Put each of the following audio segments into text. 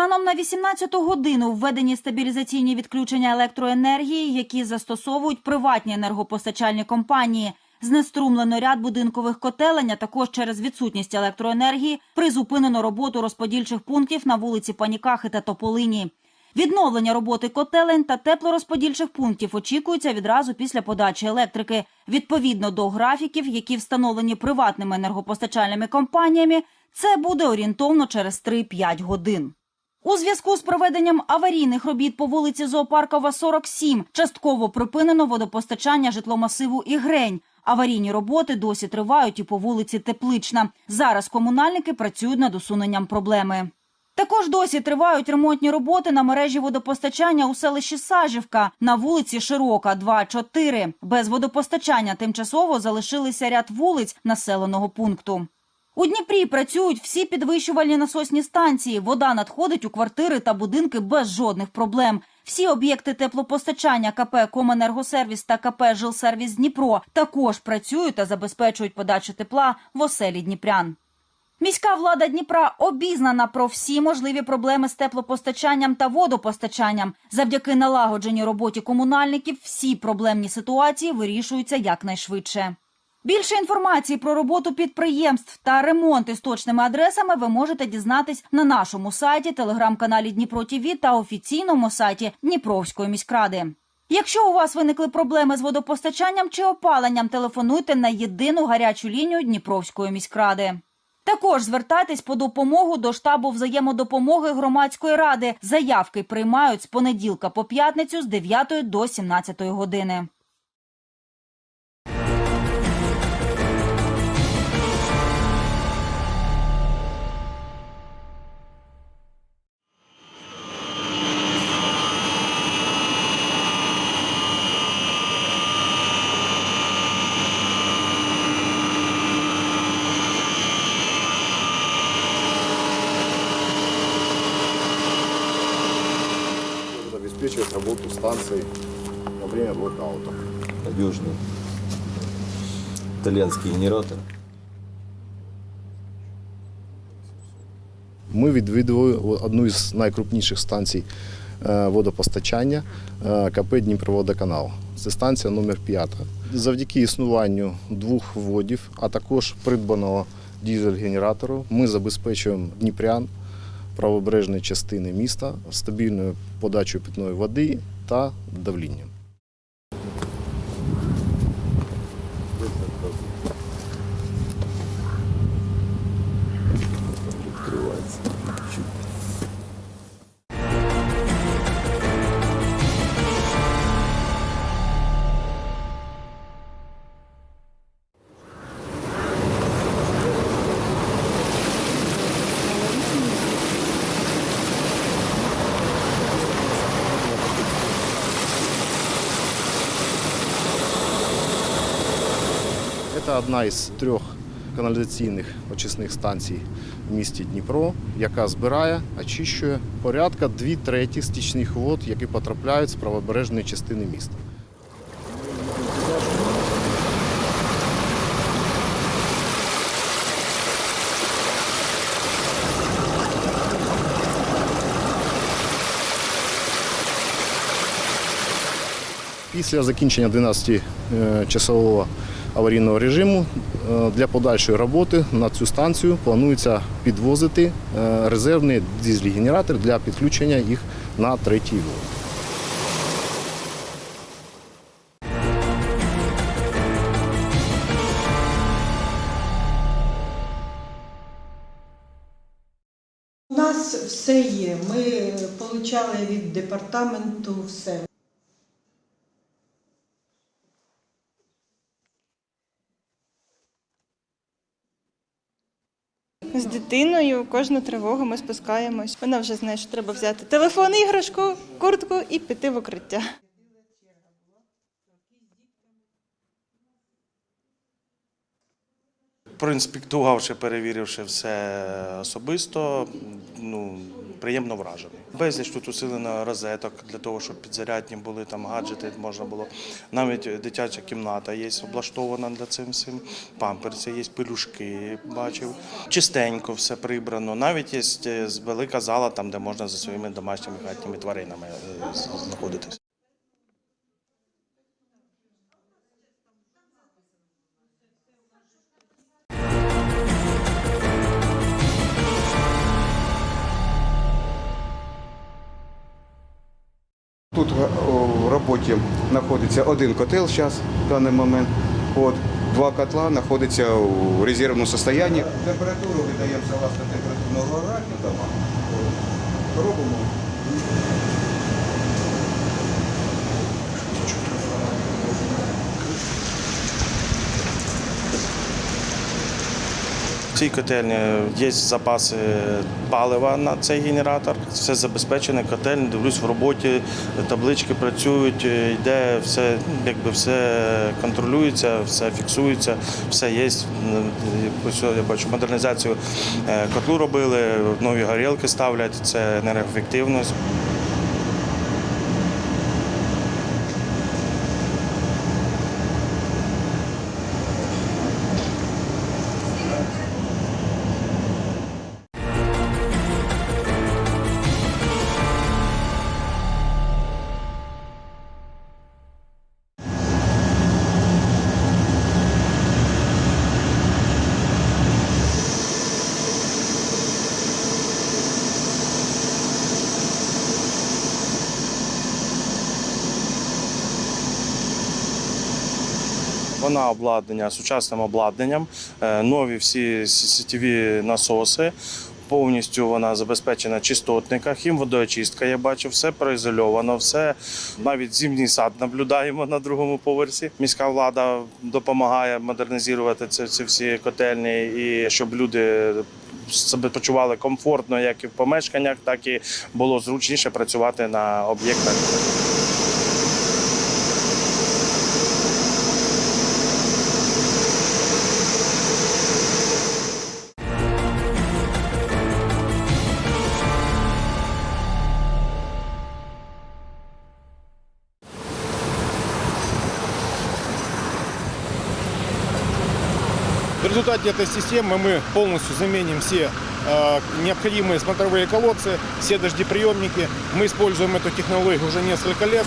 Станом на 18 годину введені стабілізаційні відключення електроенергії, які застосовують приватні енергопостачальні компанії. Знеструмлено ряд будинкових котелень, а також через відсутність електроенергії призупинено роботу розподільчих пунктів на вулиці Панікахи та Тополині. Відновлення роботи котелень та теплорозподільчих пунктів очікується відразу після подачі електрики. Відповідно до графіків, які встановлені приватними енергопостачальними компаніями, це буде орієнтовно через 3-5 годин. У зв'язку з проведенням аварійних робіт по вулиці Зоопаркова 47 частково припинено водопостачання житломасиву Ігрень. Аварійні роботи досі тривають і по вулиці Теплична. Зараз комунальники працюють над усуненням проблеми. Також досі тривають ремонтні роботи на мережі водопостачання у селищі Сажівка на вулиці Широка, 2-4. Без водопостачання тимчасово залишилися ряд вулиць населеного пункту. У Дніпрі працюють всі підвищувальні насосні станції. Вода надходить у квартири та будинки без жодних проблем. Всі об'єкти теплопостачання КП Коменергосервіс та КП Жилсервіс Дніпро також працюють та забезпечують подачу тепла в оселі Дніпрян. Міська влада Дніпра обізнана про всі можливі проблеми з теплопостачанням та водопостачанням. Завдяки налагодженій роботі комунальників всі проблемні ситуації вирішуються якнайшвидше. Більше інформації про роботу підприємств та ремонт із точними адресами ви можете дізнатись на нашому сайті, телеграм-каналі Дніпро ТІВІ та офіційному сайті Дніпровської міськради. Якщо у вас виникли проблеми з водопостачанням чи опаленням, телефонуйте на єдину гарячу лінію Дніпровської міськради. Також звертайтесь по допомогу до штабу взаємодопомоги громадської ради. Заявки приймають з понеділка по п'ятницю з 9 до 17 години. Обеспечивать работу станций во время блокаута. надежный итальянский генератор. Ми відвідували одну із найкрупніших станцій е, водопостачання е, КП Дніпроводоканал. Це станція номер 5 Завдяки існуванню двох вводів, а також придбаного дізель-генератору, ми забезпечуємо Дніпрян правобережної частини міста стабільною подачею питної води та давлінням. Це одна із трьох каналізаційних очисних станцій в місті Дніпро, яка збирає, очищує порядка дві треті стічних вод, які потрапляють з правобережної частини міста. Після закінчення 12-часового аварійного режиму е, для подальшої роботи на цю станцію планується підвозити е, резервний дизель-генератор для підключення їх на третій вод. У нас все є. Ми отримали від департаменту все. З дитиною кожну тривогу ми спускаємось. Вона вже знає, що треба взяти телефон, іграшку, куртку і піти в укриття. проінспектувавши, перевіривши все особисто, ну, приємно вражений. Безліч тут усилено розеток для того, щоб підзарядні були там гаджети, можна було. Навіть дитяча кімната є облаштована для цим всім. Памперси є, пелюшки, бачив. Чистенько все прибрано. Навіть є е, велика зала, там де можна за своїми домашніми хатніми тваринами е, знаходитись. Роботі знаходиться один котел зараз в даний момент. От, два котла знаходяться у резервному стані. Температуру видаємо власне температурного графіка. Робимо. Цій котельні є запаси палива на цей генератор. Все забезпечене, котельня, дивлюсь в роботі, таблички працюють, е, йде все, якби все контролюється, все фіксується, все є. Ось Я бачу, модернізацію е, котлу робили, нові горілки ставлять, це енергоефективність. Вона обладнання сучасним обладнанням, е, нові всі сітєві насоси. Повністю вона забезпечена чистотника, хімводоочистка. Я бачу, все проізольовано, все навіть зимній сад наблюдаємо на другому поверсі. Міська влада допомагає модернізувати ці, ці всі котельні і щоб люди себе почували комфортно, як і в помешканнях, так і було зручніше працювати на об'єктах. Результате этой системы мы полностью заменим все э, необходимые смотровые колодцы, все дождеприемники. Мы используем эту технологию уже несколько лет.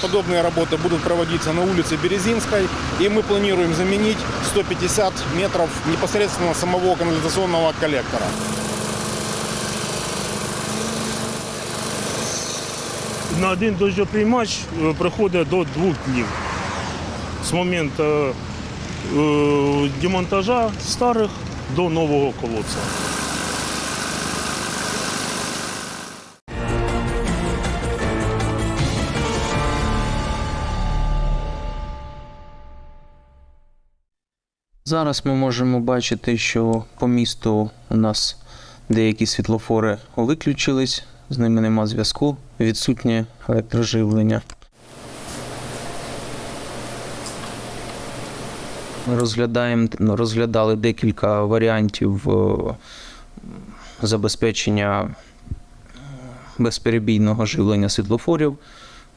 Подобные работы будут проводиться на улице Березинской, и мы планируем заменить 150 метров непосредственно самого канализационного коллектора. На один дощоприймач е, приходить до двох днів з моменту е, демонтажа старих до нового колодця. Зараз ми можемо бачити, що по місту у нас деякі світлофори виключились, з ними нема зв'язку, відсутнє електроживлення. Ми розглядаємо, ну, розглядали декілька варіантів е, забезпечення безперебійного живлення світлофорів.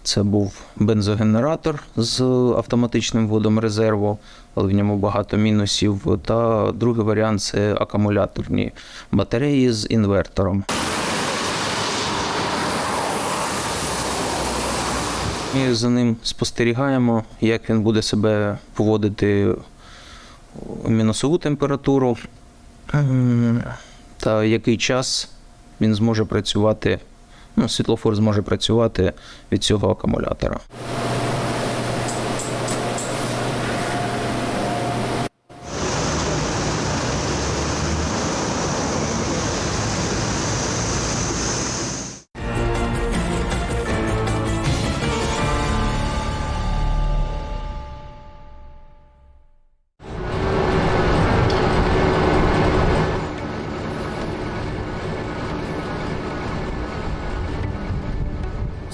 Це був бензогенератор з автоматичним вводом резерву, але в ньому багато мінусів. Та другий варіант це акумуляторні батареї з інвертором. Ми за ним спостерігаємо, як він буде себе поводити у мінусову температуру ем, та який час він зможе працювати. Ну, світлофор зможе працювати від цього акумулятора.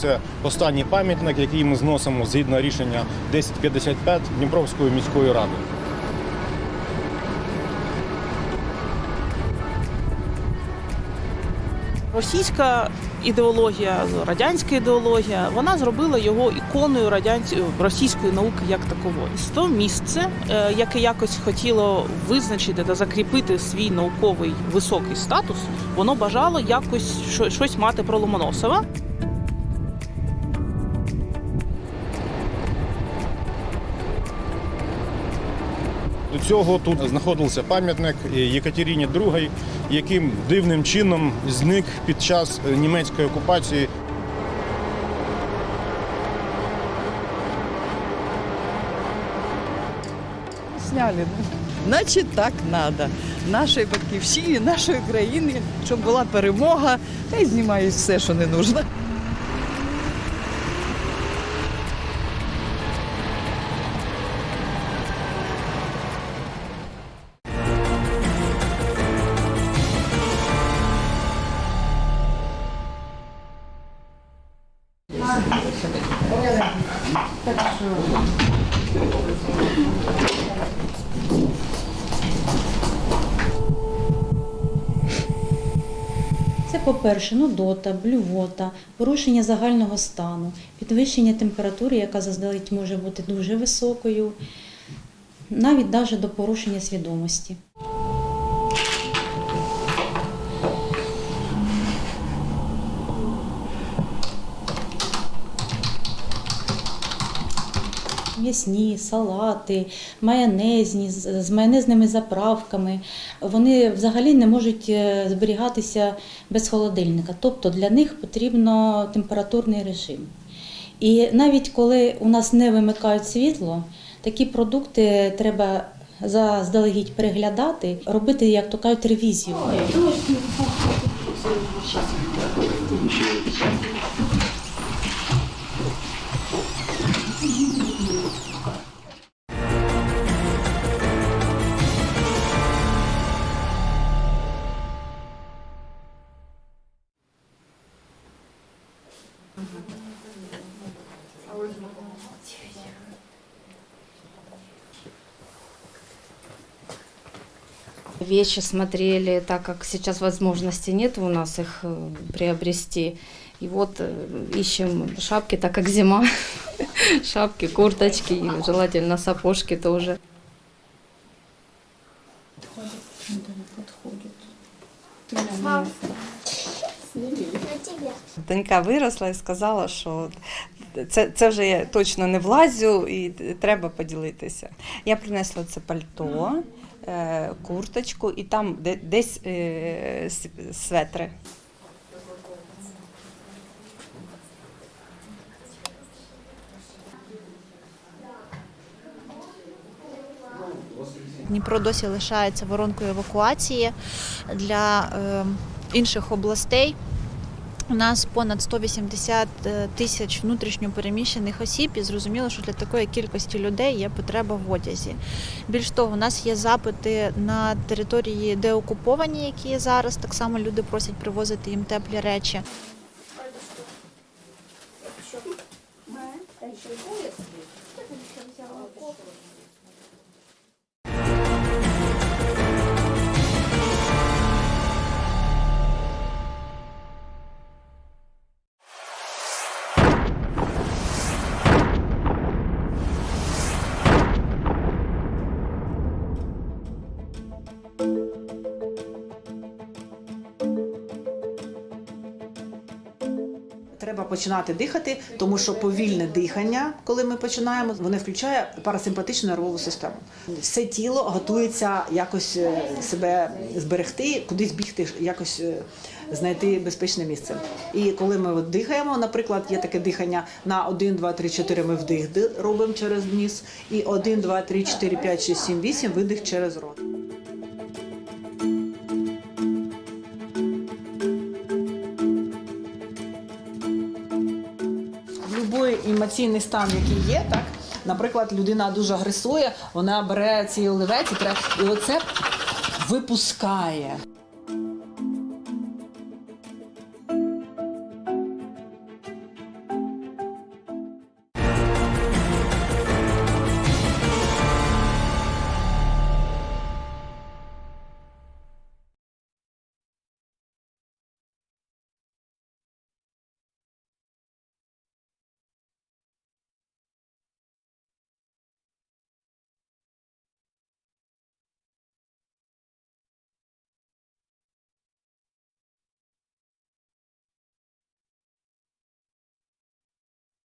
це останній пам'ятник, який ми зносимо згідно рішення 1055 Дніпровської міської ради. Російська ідеологія, радянська ідеологія, вона зробила його іконою радянської російської науки як такової. То місце, е, яке якось хотіло визначити та закріпити свій науковий високий статус, воно бажало якось щось мати про Ломоносова. Цього тут знаходився пам'ятник Єкатерині II, яким дивним чином зник під час е, німецької окупації. Сняли. Значить, так треба. Нашої батьківщині, нашої країни, щоб була перемога, та й знімають все, що не нужно. Це, по-перше, нудота, блювота, порушення загального стану, підвищення температури, яка заздалегідь може бути дуже високою, навіть навіть до порушення свідомості. М'ясні, салати, майонезні, з майонезними заправками. Вони взагалі не можуть е, зберігатися без холодильника. Тобто для них потрібно температурний режим. І навіть коли у нас не вимикають світло, такі продукти треба заздалегідь переглядати, робити, як то кажуть, ревізію. Вещи смотрели, так как сейчас возможности нет у нас их э, приобрести. И вот э, ищем шапки, так как зима. Шапки, курточки, и желательно сапожки тоже. Донька виросла і сказала, що це, це вже я точно не влазю і треба поділитися. Я принесла це пальто, курточку і там де- десь е, светри. Дніпро досі лишається воронкою евакуації для е, інших областей. У нас понад 180 тисяч внутрішньопереміщених осіб, і зрозуміло, що для такої кількості людей є потреба в одязі. Більш того, у нас є запити на території, де окуповані, які зараз. Так само люди просять привозити їм теплі речі. Треба починати дихати, тому що повільне дихання, коли ми починаємо, воно включає парасимпатичну нервову систему. Все тіло готується якось е, себе зберегти, кудись бігти, якось е, знайти безпечне місце. І коли ми от дихаємо, наприклад, є таке дихання на 1, 2, 3, 4 ми вдих робимо через ніс, і 1, 2, 3, 4, 5, 6, 7, 8 видих через рот. Емоційний стан, який є, так. Наприклад, людина дуже агресує, вона бере цей оливець і, і оце випускає.